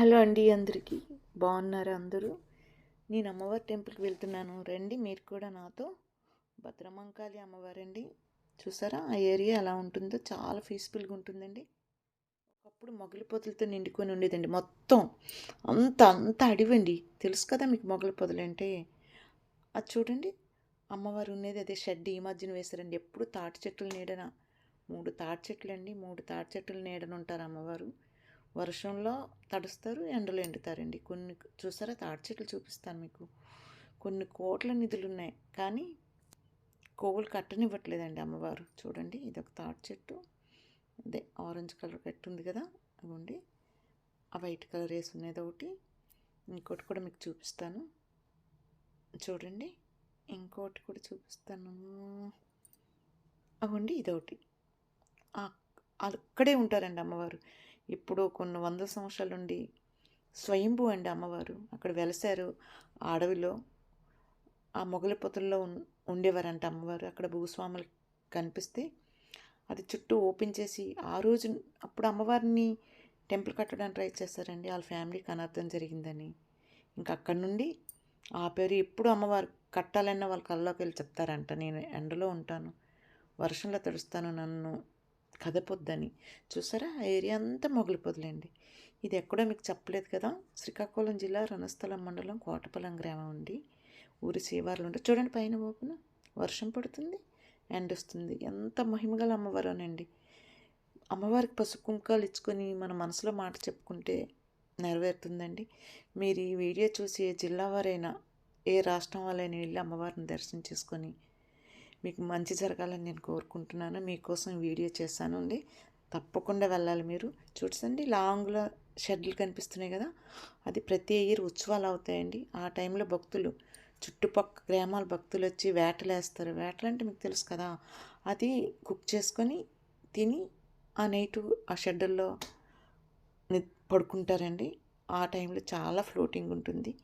Hello అండి అందరికీ. బాగున్నారా అందరూ? నేను అమ్మవారి టెంపుల్కి వెళ్తున్నాను. రండి మీరు కూడా నాతో. భద్రమంకాళి అమ్మవారండి. చూసారా? ఆ ఏరియా ఎలా ఉంటుందో? చాలా పీస్ఫుల్గా ఉంటుందండి. ఒకప్పుడు మొగలి పొదలతో నిండుకొని ఉండేదండి మొత్తం. అంత అంత అడివండి. తెలుసు కదా మీకు మొగలి పొదలు అంటే? అది చూడండి. అమ్మవారు ఉండేది అదే షెడ్ ఈ మధ్యన వేశారండి. ఎప్పుడు తాటి చెట్లు నీడన. మూడు తాటి చెట్లు అండి మూడు తాటి చెట్లు నీడన ఉంటారు అమ్మవారు. వర్షంలో తడుస్తారు ఎండలో ఎండుతారండి. కొన్ని చూసారా? తాటి చెట్లు చూపిస్తాను మీకు. కొన్ని కోట్ల నిధులు ఉన్నాయి కానీ కోవులు కట్టనివ్వట్లేదండి అమ్మవారు. చూడండి ఇది ఒక తాటి చెట్టు. అదే ఆరెంజ్ కలర్ కట్టు ఉంది కదా? అవ్వండి ఆ వైట్ కలర్ వేసి ఉన్నది ఒకటి. ఇంకోటి కూడా మీకు చూపిస్తాను. చూడండి. ఇంకోటి కూడా చూపిస్తాను. అవ్వండి ఇదొకటి. అక్కడే ఉంటారండి అమ్మవారు. ఇప్పుడు కొన్ని వందల సంవత్సరాల నుండి స్వయంభూ అండి అమ్మవారు. అక్కడ వెలసారు ఆ అడవిలో. ఆ మొగలిపోతుల్లో ఉండేవారంట అమ్మవారు. అక్కడ భూస్వాములు కనిపిస్తే అది చుట్టూ ఓపెన్ చేసి ఆ రోజు అప్పుడు అమ్మవారిని టెంపుల్ కట్టడానికి ట్రై చేస్తారండి. వాళ్ళ ఫ్యామిలీకి అనర్థం జరిగిందని. ఇంకా అక్కడి నుండి ఆ పేరు ఎప్పుడు అమ్మవారు కట్టాలన్న వాళ్ళ కళ్ళలోకి వెళ్ళి చెప్తారంట. నేను ఎండలో ఉంటాను. వర్షంలో తడుస్తాను నన్ను కదపొద్దని చూసారా? ఆ ఏరియా అంతా మొగిలిపోదులేండి. ఇది ఎక్కడో మీకు చెప్పలేదు కదా? శ్రీకాకుళం జిల్లా రణస్థలం మండలం కోటపలం గ్రామం అండి. ఊరి శివార్లు ఉంటే చూడండి పైన ఓపెన. వర్షం పడుతుంది ఎండ వస్తుంది. ఎంత మహిమగల అమ్మవారోనండి. అమ్మవారికి పసుపు కుంకాలు ఇచ్చుకొని మన మనసులో మాట చెప్పుకుంటే నెరవేరుతుందండి. మీరు ఈ వీడియో చూసి ఏ జిల్లా వారైనా ఏ రాష్ట్రం వాళ్ళైనా వెళ్ళి అమ్మవారిని దర్శనం చేసుకొని మీకు మంచి జరగాలని నేను కోరుకుంటున్నాను. మీకోసం వీడియో చేస్తాను అండి తప్పకుండా వెళ్ళాలి మీరు. చూడండి లాంగ్లో షెడ్లు కనిపిస్తున్నాయి కదా. అది ప్రతి ఇయర్ ఉత్సవాలు అవుతాయండి. ఆ టైంలో భక్తులు చుట్టుపక్కల గ్రామాల భక్తులు వచ్చి వేటలు వేస్తారు వేటలు అంటే మీకు తెలుసు కదా. అది కుక్ చేసుకొని తిని ఆ నైటు ఆ షెడ్యూల్లో పడుకుంటారండి. ఆ టైంలో చాలా ఫ్లోటింగ్ ఉంటుంది.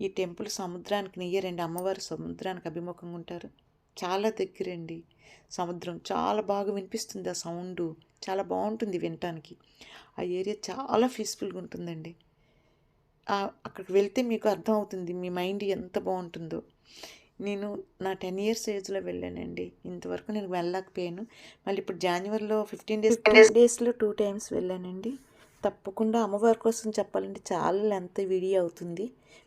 ఈ టెంపుల్ సముద్రానికి నెయ్యరండి అమ్మవారు సముద్రానికి అభిముఖంగా ఉంటారు. చాలా దగ్గరండి. సముద్రం చాలా బాగా వినిపిస్తుంది ఆ సౌండ్. చాలా బాగుంటుంది వినటానికి. ఆ ఏరియా చాలా పీస్ఫుల్గా ఉంటుందండి. అక్కడికి వెళ్తే మీకు అర్థమవుతుంది మీ మైండ్ ఎంత బాగుంటుందో. నేను నా టెన్ ఇయర్స్ ఏజ్లో వెళ్ళానండి. ఇంతవరకు నేను వెళ్ళకపోయాను మళ్ళీ ఇప్పుడు జనవరిలో ఫిఫ్టీన్ డేస్ డేస్ డేస్లో టూ టైమ్స్ వెళ్ళానండి. తప్పకుండా అమ్మవారి కోసం చెప్పాలంటే చాలా లెంత్ వీడియో అవుతుంది.